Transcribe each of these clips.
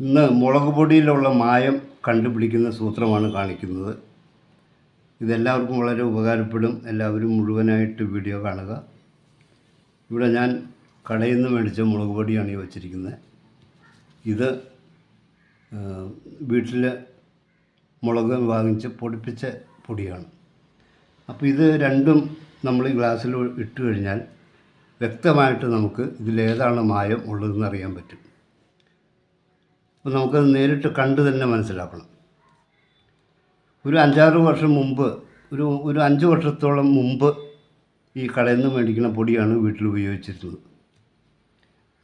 ഇന്ന് മുളക് പൊടിയിലുള്ള മായം കണ്ടുപിടിക്കുന്ന സൂത്രമാണ് കാണിക്കുന്നത്. ഇതെല്ലാവർക്കും വളരെ ഉപകാരപ്പെടും. എല്ലാവരും മുഴുവനായിട്ട് വീഡിയോ കാണുക. ഇവിടെ ഞാൻ കടയിൽ നിന്ന് മേടിച്ച മുളക് പൊടിയാണ് ഈ വച്ചിരിക്കുന്നത്. ഇത് വീട്ടിൽ മുളക് വാങ്ങിച്ച് പൊടിപ്പിച്ച പൊടിയാണ്. അപ്പോൾ ഇത് രണ്ടും നമ്മൾ ഈ ഗ്ലാസ്സിൽ ഇട്ട് കഴിഞ്ഞാൽ വ്യക്തമായിട്ട് നമുക്ക് ഇതിലേതാണ് മായം ഉള്ളതെന്ന് അറിയാൻ പറ്റും. അപ്പോൾ നമുക്കത് നേരിട്ട് കണ്ട് തന്നെ മനസ്സിലാക്കണം. ഒരു അഞ്ചാറ് വർഷം മുമ്പ് ഒരു ഒരു അഞ്ച് വർഷത്തോളം മുമ്പ് ഈ കടയിൽ നിന്ന് മേടിക്കുന്ന പൊടിയാണ് വീട്ടിൽ ഉപയോഗിച്ചിരുന്നത്.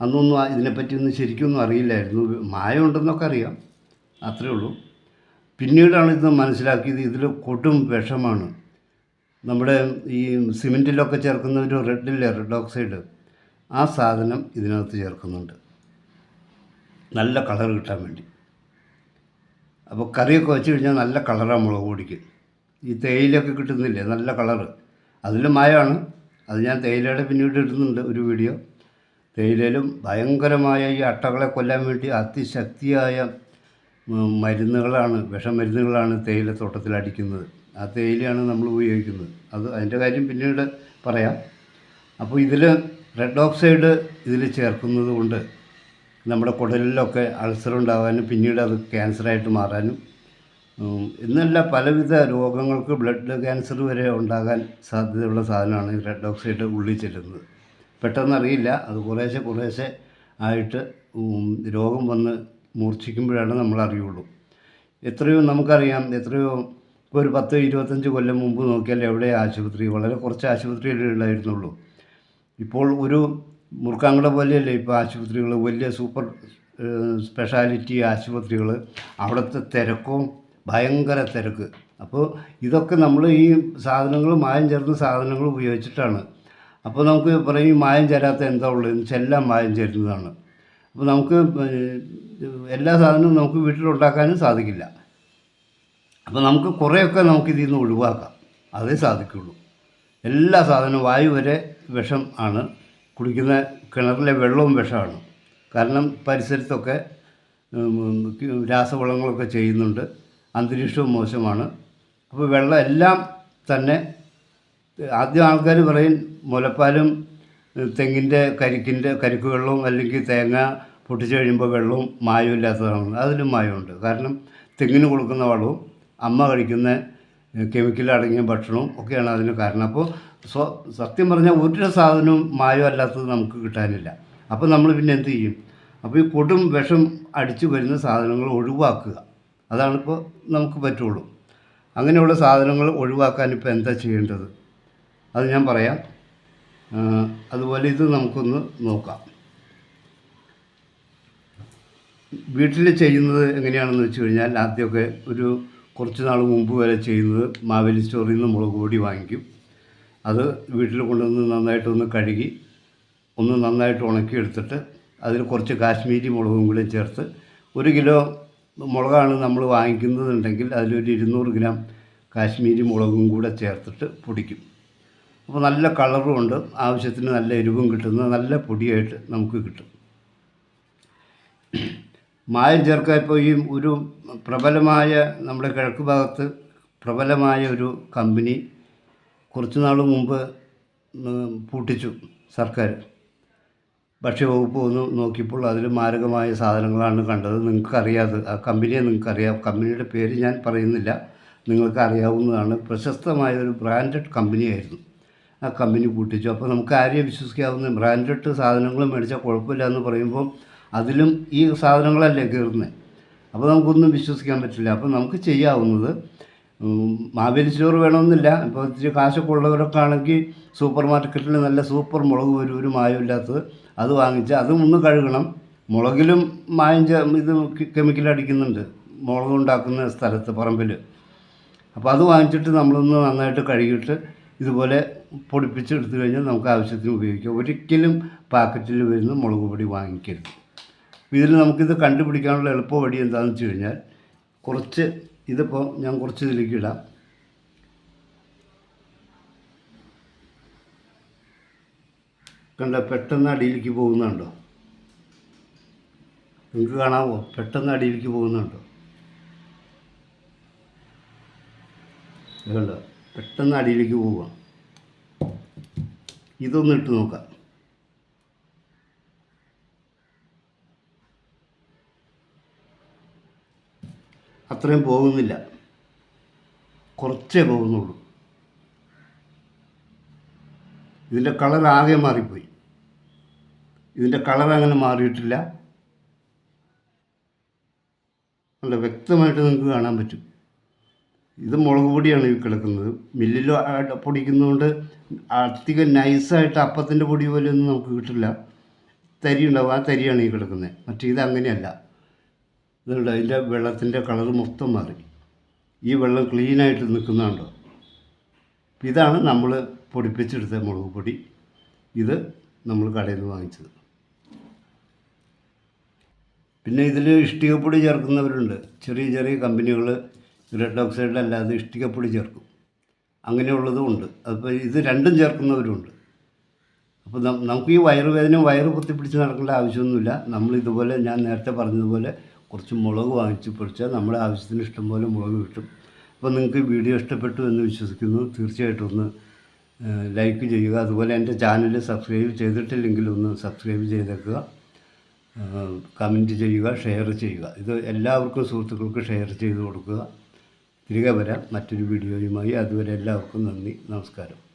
അന്നൊന്നും ഇതിനെപ്പറ്റിയൊന്നും ശരിക്കൊന്നും അറിയില്ലായിരുന്നു. മായമുണ്ടെന്നൊക്കെ അറിയാം. അത്രേ ഉള്ളൂ. പിന്നീടാണ് ഇത് മനസ്സിലാക്കിയത് ഇതിൽ കൊടും വിഷമാണ്. നമ്മുടെ ഈ സിമെന്റിലൊക്കെ ചേർക്കുന്ന ഒരു റെഡില്ലേ റെഡ് ഓക്സൈഡ്? ആ സാധനം ഇതിനകത്ത് ചേർക്കുന്നുണ്ട്. നല്ല കളർ കിട്ടാൻ വേണ്ടി. അപ്പോൾ കറിയൊക്കെ വെച്ച് കഴിഞ്ഞാൽ നല്ല കളറാണ് മുളക് പൊടിക്ക്. ഈ തേയിലൊക്കെ കിട്ടുന്നില്ലേ നല്ല കളറ്. അതിൽ മായമാണ് അത് ഞാൻ തേയിലയുടെ പിന്നീട് ഇടുന്നുണ്ട് ഒരു വീഡിയോ. തേയിലയിലും ഭയങ്കരമായ ഈ അട്ടകളെ കൊല്ലാൻ വേണ്ടി അതിശക്തിയായ മരുന്നുകളാണ് വിഷമരുന്നുകളാണ് തേയിലത്തോട്ടത്തിൽ അടിക്കുന്നത്. ആ തേയിലയാണ് നമ്മൾ ഉപയോഗിക്കുന്നത്. അത് അതിന്റെ കാര്യം പിന്നീട് പറയാം. അപ്പോൾ ഇതിൽ റെഡ് ഓക്സൈഡ് ഇതിൽ ചേർക്കുന്നത് കൊണ്ട് നമ്മുടെ കുടലിലൊക്കെ അൾസർ ഉണ്ടാകാനും പിന്നീട് അത് ക്യാൻസറായിട്ട് മാറാനും ഇന്നല്ല പലവിധ രോഗങ്ങൾക്ക് ബ്ലഡ് ക്യാൻസർ വരെ ഉണ്ടാകാൻ സാധ്യതയുള്ള സാധനമാണ് ഈ റെഡ് ഓക്സൈഡ് ഉള്ളിൽ ചെല്ലുന്നത്. പെട്ടെന്ന് അറിയില്ല അത് കുറേശ്ശെ കുറേശ്ശെ ആയിട്ട് രോഗം വന്ന് മൂർച്ഛിക്കുമ്പോഴാണ് നമ്മൾ അറിയുള്ളൂ. എത്രയോ നമുക്കറിയാം എത്രയോ ഇപ്പോൾ ഒരു പത്ത് ഇരുപത്തഞ്ച് കൊല്ലം മുമ്പ് നോക്കിയാൽ എവിടെ ആശുപത്രി? വളരെ കുറച്ച് ആശുപത്രികളേ ഉണ്ടായിരുന്നുള്ളൂ ഇപ്പോൾ ഒരു മുറുക്കാങ്കട പോലെയല്ലേ ഇപ്പോൾ ആശുപത്രികൾ വലിയ സൂപ്പർ സ്പെഷ്യാലിറ്റി ആശുപത്രികൾ അവിടുത്തെ തിരക്കും ഭയങ്കര തിരക്ക്. അപ്പോൾ ഇതൊക്കെ നമ്മൾ ഈ സാധനങ്ങൾ മായം ചേർന്ന സാധനങ്ങൾ ഉപയോഗിച്ചിട്ടാണ്. അപ്പോൾ നമുക്ക് പറയും മായം ചേരാത്ത എന്താ ഉള്ളത് എന്ന് വെച്ചാൽ എല്ലാം മായം ചേരുന്നതാണ്. അപ്പോൾ നമുക്ക് എല്ലാ സാധനവും നമുക്ക് വീട്ടിലുണ്ടാക്കാനും സാധിക്കില്ല. അപ്പോൾ നമുക്ക് കുറേയൊക്കെ നമുക്ക് ഇതിൽ നിന്ന് ഒഴിവാക്കാം. അതേ സാധിക്കുള്ളൂ. എല്ലാ സാധനവും വായു വരെ വിഷം ആണ്. കുടിക്കുന്ന കിണറിലെ വെള്ളവും വിഷമാണ്. കാരണം പരിസരത്തൊക്കെ രാസവളങ്ങളൊക്കെ ചെയ്യുന്നുണ്ട്. അന്തരീക്ഷവും മോശമാണ്. അപ്പോൾ വെള്ളം എല്ലാം തന്നെ ആദ്യം ആൾക്കാർ പറയും മുലപ്പാലും തെങ്ങിന്റെ കരിക്കിന്റെ കരിക്ക് വെള്ളവും അല്ലെങ്കിൽ തേങ്ങ പൊട്ടിച്ച് കഴിയുമ്പോൾ വെള്ളവും മായവും ഇല്ലാത്തതാണ്. അതിലും മായമുണ്ട്. കാരണം തെങ്ങിന് കൊടുക്കുന്ന വളവും അമ്മ കഴിക്കുന്ന കെമിക്കൽ അടങ്ങിയ ഭക്ഷണവും ഒക്കെയാണ് അതിന് കാരണം. അപ്പോൾ സ്വ സത്യം പറഞ്ഞാൽ ഒരു സാധനവും മായം അല്ലാത്തത് നമുക്ക് കിട്ടാനില്ല. അപ്പോൾ നമ്മൾ പിന്നെ എന്ത് ചെയ്യും? അപ്പോൾ ഈ കൊടും വിഷം അടിച്ചു വരുന്ന സാധനങ്ങൾ ഒഴിവാക്കുക. അതാണിപ്പോൾ നമുക്ക് പറ്റുള്ളൂ. അങ്ങനെയുള്ള സാധനങ്ങൾ ഒഴിവാക്കാൻ ഇപ്പോൾ എന്താ ചെയ്യേണ്ടത്? അത് ഞാൻ പറയാം. അതുപോലെ ഇത് നമുക്കൊന്ന് നോക്കാം. വീട്ടിൽ ചെയ്യുന്നത് എങ്ങനെയാണെന്ന് വെച്ച് കഴിഞ്ഞാൽ ആദ്യമൊക്കെ ഒരു കുറച്ച് നാൾ മുമ്പ് വരെ ചെയ്യുന്നത് മാവേലി സ്റ്റോറിൽ നിന്ന് മുളക് പൊടി വാങ്ങിക്കും. അത് വീട്ടിൽ കൊണ്ടുവന്ന് നന്നായിട്ടൊന്ന് കഴുകി ഒന്ന് നന്നായിട്ട് ഉണക്കിയെടുത്തിട്ട് അതിൽ കുറച്ച് കാശ്മീരി മുളകും കൂടി ചേർത്ത് ഒരു കിലോ മുളകാണ് നമ്മൾ വാങ്ങിക്കുന്നതുണ്ടെങ്കിൽ അതിലൊരു ഇരുന്നൂറ് ഗ്രാം കാശ്മീരി മുളകും കൂടെ ചേർത്തിട്ട് പൊടിക്കും. അപ്പോൾ നല്ല കളറും ഉണ്ട്. ആവശ്യത്തിന് നല്ല എരിവും കിട്ടുന്ന നല്ല പൊടിയായിട്ട് നമുക്ക് കിട്ടും. മായം ചേർക്കാൻ ഇപ്പോൾ ഈ ഒരു പ്രബലമായ നമ്മുടെ കിഴക്ക് ഭാഗത്ത് പ്രബലമായ ഒരു കമ്പനി കുറച്ച് നാൾ മുമ്പ് പൂട്ടിച്ചു സർക്കാർ. ഭക്ഷ്യവകുപ്പ് ഒന്ന് നോക്കിയപ്പോൾ അതിൽ മാരകമായ സാധനങ്ങളാണ് കണ്ടത്. നിങ്ങൾക്കറിയാതെ ആ കമ്പനിയെ നിങ്ങൾക്കറിയാം. കമ്പനിയുടെ പേര് ഞാൻ പറയുന്നില്ല. നിങ്ങൾക്ക് അറിയാവുന്നതാണ്. പ്രശസ്തമായ ഒരു ബ്രാൻഡഡ് കമ്പനിയായിരുന്നു. ആ കമ്പനി പൂട്ടിച്ചു. അപ്പോൾ നമുക്ക് ആരെയും വിശ്വസിക്കാവുന്ന ബ്രാൻഡഡ് സാധനങ്ങൾ മേടിച്ചാൽ കുഴപ്പമില്ല എന്ന് പറയുമ്പോൾ അതിലും ഈ സാധനങ്ങളല്ലേ കയറുന്നത് അപ്പോൾ നമുക്കൊന്നും വിശ്വസിക്കാൻ പറ്റില്ല. അപ്പോൾ നമുക്ക് ചെയ്യാവുന്നത് മാവേലി സ്റ്റോർ വേണമെന്നില്ല. ഇപ്പോൾ ഇത്തിരി കാശൊക്കെ ഉള്ളവരൊക്കെ ആണെങ്കിൽ സൂപ്പർ മാർക്കറ്റിൽ നല്ല സൂപ്പർ മുളക് വരും ഒരു മായമില്ലാത്തത് അത് വാങ്ങിച്ച് അതും ഒന്ന് കഴുകണം. മുളകിലും മായം ഇത് കെമിക്കൽ അടിക്കുന്നുണ്ട്. മുളക് ഉണ്ടാക്കുന്ന സ്ഥലത്ത് പറമ്പിൽ അപ്പോൾ അത് വാങ്ങിച്ചിട്ട് നമ്മളൊന്ന് നന്നായിട്ട് കഴുകിയിട്ട് ഇതുപോലെ പൊടിപ്പിച്ച് എടുത്തു കഴിഞ്ഞാൽ നമുക്ക് ആവശ്യത്തിന് ഉപയോഗിക്കാം. ഒരിക്കലും പാക്കറ്റിൽ വരുന്ന മുളക് പൊടി വാങ്ങിക്കരുത്. ഇതിൽ നമുക്കിത് കണ്ടുപിടിക്കാനുള്ള എളുപ്പ വഴി എന്താണെന്ന് വെച്ച് കഴിഞ്ഞാൽ കുറച്ച് ഇതിപ്പോൾ ഞാൻ കുറച്ച് ഇതിലേക്ക് ഇടാം. കണ്ട പെട്ടെന്ന് അടിയിലേക്ക് പോകുന്നുണ്ടോ? നിങ്ങൾക്ക് കാണാമോ പെട്ടെന്ന് അടിയിലേക്ക് പോകുന്നുണ്ടോ? കണ്ടോ പെട്ടെന്ന് അടിയിലേക്ക് പോവുക ഇതൊന്ന് ഇട്ട് നോക്കാം. അത്രയും പോകുന്നില്ല. കുറച്ചേ പോകുന്നുള്ളൂ. ഇതിന്റെ കളർ ആകെ മാറിപ്പോയി. ഇതിന്റെ കളർ അങ്ങനെ മാറിയിട്ടില്ല. നല്ല വ്യക്തമായിട്ട് നിങ്ങൾക്ക് കാണാൻ പറ്റും. ഇത് മുളക് പൊടിയാണ് ഈ കിടക്കുന്നത്. മില്ലിൽ പൊടിക്കുന്നതുകൊണ്ട് അധികം നൈസായിട്ട് അപ്പത്തിന്റെ പൊടി പോലെ ഒന്നും നമുക്ക് കിട്ടില്ല. തരി ഉണ്ടാവും ആ തരിയാണ് ഈ കിടക്കുന്നത്. മറ്റേ ഇത് അങ്ങനെയല്ല. ഇതുണ്ട്. അതിന്റെ വെള്ളത്തിന്റെ കളർ മൊത്തം മാറി. ഈ വെള്ളം ക്ലീനായിട്ട് നിൽക്കുന്നുണ്ടോ? ഇതാണ് നമ്മൾ പൊടിപ്പിച്ചെടുത്ത മുളക് പൊടി. ഇത് നമ്മൾ കടയിൽ നിന്ന് വാങ്ങിച്ചത്. പിന്നെ ഇതിൽ ഇഷ്ടികപ്പൊടി ചേർക്കുന്നവരുണ്ട്. ചെറിയ ചെറിയ കമ്പനികൾ റെഡ് ഓക്സൈഡ് അല്ലാതെ ഇഷ്ടികപ്പൊടി ചേർക്കും. അങ്ങനെയുള്ളതും ഉണ്ട്. അപ്പോൾ ഇത് രണ്ടും ചേർക്കുന്നവരുണ്ട്. അപ്പോൾ നമുക്ക് ഈ വയറുവേദന വയറ് കുത്തിപ്പിടിച്ച് നടക്കേണ്ട ആവശ്യമൊന്നുമില്ല. നമ്മൾ ഇതുപോലെ ഞാൻ നേരത്തെ പറഞ്ഞതുപോലെ കുറച്ച് മുളക് വാങ്ങിച്ച് പൊടിച്ചാൽ നമ്മുടെ ആവശ്യത്തിന് ഇഷ്ടംപോലെ മുളക് കിട്ടും. അപ്പോൾ നിങ്ങൾക്ക് വീഡിയോ ഇഷ്ടപ്പെട്ടു എന്ന് വിശ്വസിക്കുന്നു. തീർച്ചയായിട്ടും ഒന്ന് ലൈക്ക് ചെയ്യുക. അതുപോലെ എന്റെ ചാനൽ സബ്സ്ക്രൈബ് ചെയ്തിട്ടില്ലെങ്കിൽ ഒന്ന് സബ്സ്ക്രൈബ് ചെയ്തേക്കുക. കമന്റ് ചെയ്യുക ഷെയർ ചെയ്യുക. ഇത് എല്ലാവർക്കും സുഹൃത്തുക്കൾക്ക് ഷെയർ ചെയ്ത് കൊടുക്കുക. തിരികെ വരാം. മറ്റൊരു വീഡിയോയുമായി. അതുവരെ എല്ലാവർക്കും നന്ദി. നമസ്കാരം.